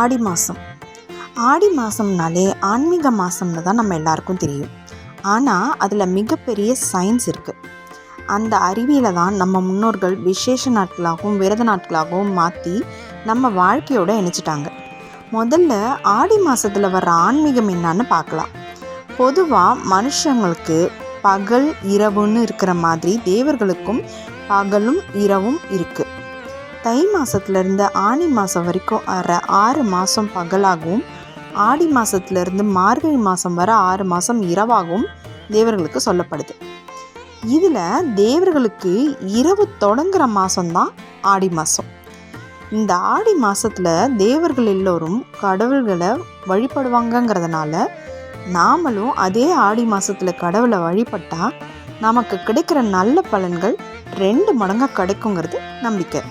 ஆடி மாதம் ஆடி மாதம்னாலே ஆன்மீக மாதம்னு தான் நம்ம எல்லாருக்கும் தெரியும். ஆனால் அதில் மிகப்பெரிய சயின்ஸ் இருக்குது அந்த அறிவியலை தான் நம்ம முன்னோர்கள் விசேஷ நாட்களாகவும் விரத நாட்களாகவும் மாற்றி நம்ம வாழ்க்கையோடு இணைச்சிட்டாங்க. முதல்ல ஆடி மாதத்தில் வர்ற ஆன்மீகம் என்னன்னு பார்க்கலாம். பொதுவாக மனுஷங்களுக்கு பகல் இரவுன்னு இருக்கிற மாதிரி தேவர்களுக்கும் பகலும் இரவும் இருக்குது தை மாதத்துலேருந்து ஆனி மாதம் வரைக்கும் வர ஆறு மாதம் பகலாகவும் ஆடி மாதத்துலேருந்து மார்கழி மாதம் வர ஆறு மாதம் இரவாகவும் தேவர்களுக்கு சொல்லப்படுது. இதில் தேவர்களுக்கு இரவு தொடங்குற மாதம்தான் ஆடி மாதம் இந்த ஆடி மாதத்தில் தேவர்கள் எல்லோரும் கடவுள்களை வழிபடுவாங்கங்கிறதுனால நாமளும் அதே ஆடி மாதத்தில் கடவுளை வழிபட்டால் நமக்கு கிடைக்கிற நல்ல பலன்கள் ரெண்டு மடங்காக கிடைக்குங்கிறது நம்பிக்கை.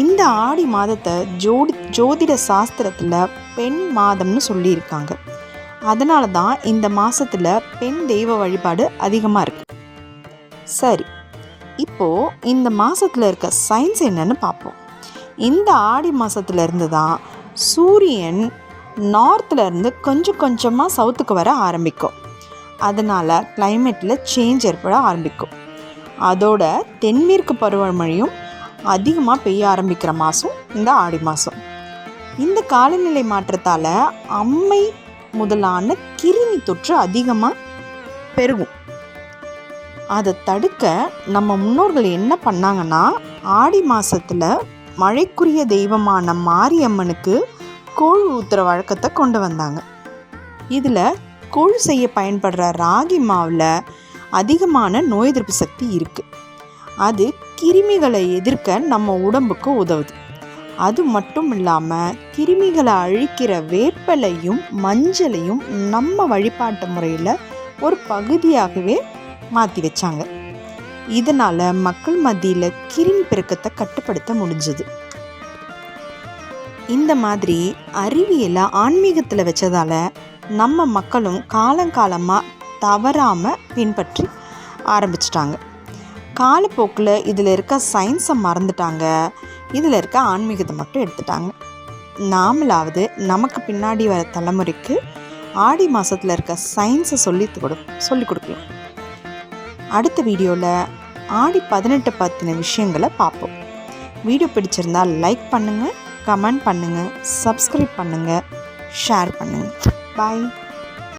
இந்த ஆடி மாதத்தை ஜோடி ஜோதிட சாஸ்திரத்தில் பெண் மாதம்னு சொல்லியிருக்காங்க. அதனால தான் இந்த மாதத்தில் பெண் தெய்வ வழிபாடு அதிகமாக இருக்குது சரி இப்போது இந்த மாதத்தில் இருக்க சயின்ஸ் என்னன்னு பார்ப்போம் இந்த ஆடி மாதத்துல இருந்து தான் சூரியன் நார்த்துலேருந்து கொஞ்சம் கொஞ்சமாக சவுத்துக்கு வர ஆரம்பிக்கும். அதனால் கிளைமேட்டில் சேஞ்ச் ஏற்பட ஆரம்பிக்கும். அதோட தென்மேற்கு பருவமழையும் அதிகமாக பெய்ய ஆரம்பிக்கிற மாதம் இந்த ஆடி மாதம் இந்த காலநிலை மாற்றத்தால் அம்மை முதலான கிருமி தொற்று அதிகமாக பெருகும். அதை தடுக்க நம்ம முன்னோர்கள் என்ன பண்ணாங்கன்னா ஆடி மாதத்தில் மழைக்குரிய தெய்வமான மாரியம்மனுக்கு கூழ் ஊத்துற வழக்கத்தை கொண்டு வந்தாங்க. இதில் கூழ் செய்ய பயன்படுற ராகி மாவில் அதிகமான நோய் எதிர்ப்பு சக்தி இருக்குது அது கிருமிகளை எதிர்க்க நம்ம உடம்புக்கு உதவுது. அது மட்டும் இல்லாமல் கிருமிகளை அழிக்கிற வேப்பலையும் மஞ்சளையும் நம்ம வழிபாட்டு முறையில் ஒரு பகுதியாகவே மாற்றி வச்சாங்க. இதனால் மக்கள் மத்தியில் கிருமி பெருக்கத்தை கட்டுப்படுத்த முடிஞ்சது. இந்த மாதிரி அறிவியலை ஆன்மீகத்தில் வச்சதால் நம்ம மக்களும் காலங்காலமாக தவறாமல் பின்பற்றி ஆரம்பிச்சிட்டாங்க. காலப்போக்கில் இதில் இருக்க சயின்ஸை மறந்துட்டாங்க. இதில் இருக்க ஆன்மீகத்தை மட்டும் எடுத்துட்டாங்க. நாமளாவது நமக்கு பின்னாடி வர தலைமுறைக்கு ஆடி மாதத்தில் இருக்க சயின்ஸை சொல்லி கொடு சொல்லி கொடுக்கலாம். அடுத்த வீடியோவில் ஆடி பதினெட்டு பற்றின விஷயங்களை பார்ப்போம். வீடியோ பிடிச்சிருந்தால் லைக் பண்ணுங்கள் கமெண்ட் பண்ணுங்கள் சப்ஸ்கிரைப் பண்ணுங்கள் ஷேர் பண்ணுங்கள் பாய்